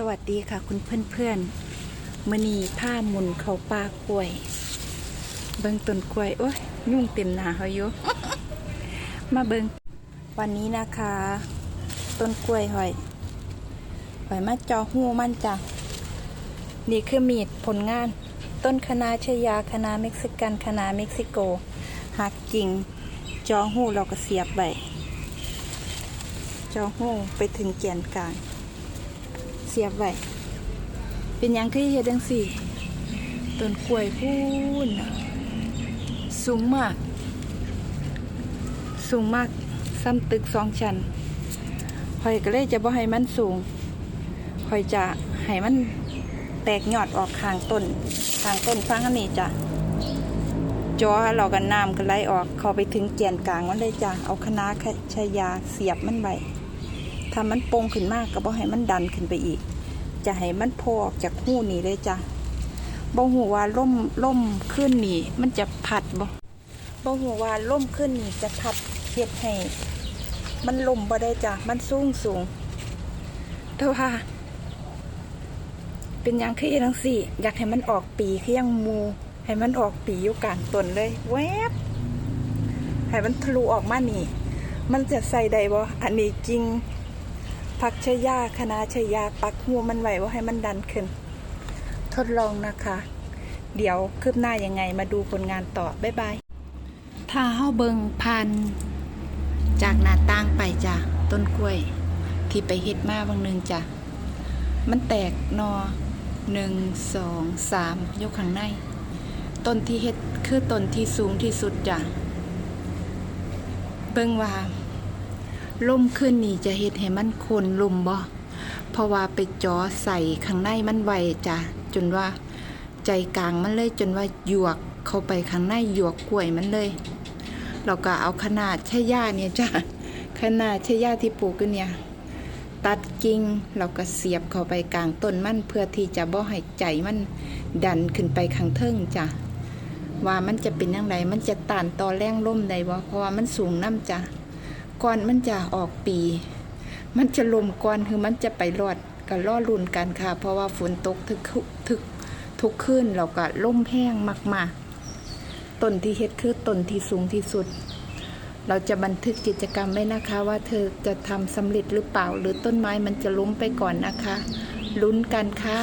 สวัสดีค่ะคุณเพื่อนเพื่อนๆมณีผ้ามุนเขาปลากล้วย เบิงต้นกล้วย โอ้ยยุ่งเต็มหนาเขาอยู่มาเบิงวันนี้นะคะ ต้นกล้วยหอยหอยมาจอหูมันจ้ะนี่คือมีดผลงาน ต้นคณะชยาคณะเม็กซิกันคณะเม็กซิโกหักกิ่งจอหูเราก็เสียบไว้จอหูไปถึงแก่นกลาง สียบไว้เป็นยังคือเฮ็ดจังสี่ต้นกล้วยพูนน่ะสูงมาก สูงมากซ้ำตึกสองชั้นคอยก็เลยจะบ่ให้มันสูงคอยจะให้มันแตกยอดออกข้างต้นข้างต้นฟังอันนี้จ้ะจอเรากันน้ำก็ไหลออกเข้าไปถึงแกนกลางมันเลยจ้ะเอาคณะชายาเสียบมันไว้ ถ้ามันโป่งขึ้นมากก็บ่ให้มันดันขึ้นไปอีก จะให้มันโผล่ออกจากหูนี่เลยจ้ะบ่หูว่าล่มล่มขึ้นนี่ มันจะพัดบ่บ่หูว่าล่มขึ้นนี่จะพัดเฮ็ดให้มันล่มบ่ได้จ้ะมันสูงสูงแต่ว่าเป็นยังคือจังสี่ อยากให้มันออกปีคือยังมู ให้มันออกปีอยู่กลางต้นเลย แวบให้มันทะลุออกมานี่ มันจะใส่ได้บ่อันนี้จริง ผักชายาคณะชายาปักหัวมันไหวว่าให้มันดันขึ้น ทดลองนะคะ เดี๋ยวคืบหน้ายังไงมาดูผลงานต่อ บ๊ายบาย ถ้าเฮาเบิงพัน จากหน้าต่างไปจ้ะ ต้นกล้วย ที่ไปเฮ็ดมาบางนึงจ้ะ มันแตกนอหนึ่งสองสามยกข้างใน ต้นที่เฮ็ดคือต้นที่สูงที่สุดจ้ะ เบิ่งว่า ล่มขึ้นนี่จะเฮ็ดให้มันโคนลมบ่เพราะว่าไปจ่อใส่ข้างในมันไวจ้ะจนว่าใจกลางมันเลยจนว่าหยวกเข้าไปข้างในหยวกกล้วยมันเลยเราก็เอาขนาดชะย่าเนี่ยจ้ะขนาดชะย่าที่ปลูกกันเนี่ย ตัดกิ่งเราก็เสียบเข้าไปกลางต้นมันเพื่อที่จะบ่ให้ใจมันดันขึ้นไปข้างเทิงจ้ะว่ามันจะเป็นยังไงมันจะต้านต่อแรงลมได้บ่เพราะว่ามันสูงน้ำจ้ะ ก่อนมันจะออกปี มันจะลมก่อนคือมันจะไปรอดก็ล่อลุ่นกันค่ะ เพราะว่าฝนตกทึกทึกทุกคืนเราก็ล่มแห้งมากๆต้นที่เฮ็ดคือต้นที่สูงที่สุด เราจะบันทึกกิจกรรมไว้นะคะ ว่าเธอจะทำสำเร็จหรือเปล่า หรือต้นไม้มันจะล้มไปก่อนนะคะ ลุ้นกันค่ะ